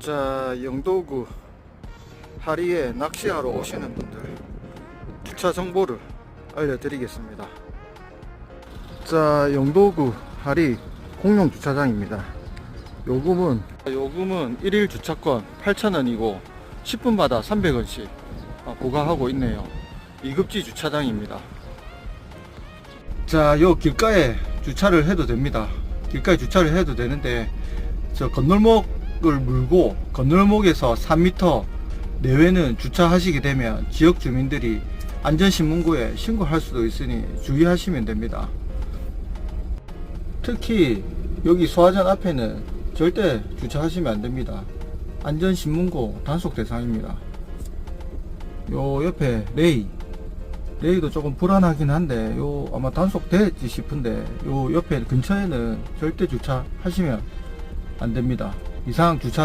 자, 영도구 하리에 낚시하러 오시는 분들 주차 정보를 알려드리겠습니다. 자, 영도구 하리 공용 주차장입니다. 요금은 요금은 1일 주차권 8,000원이고 10분마다 300원씩 부과하고 있네요. 2급지 주차장입니다. 자, 요 길가에 주차를 해도 됩니다. 길가에 주차를 해도 되는데 저 건널목 을 물고 건널목에서 3m 내외는 주차하시게 되면 지역 주민들이 안전신문고에 신고할 수도 있으니 주의하시면 됩니다. 특히 여기 소화전 앞에는 절대 주차하시면 안 됩니다. 안전신문고 단속 대상입니다. 요 옆에 레이 레이도 조금 불안하긴 한데 요 아마 단속되지 싶은데 요 옆에 근처에는 절대 주차하시면 안 됩니다. 이상 주차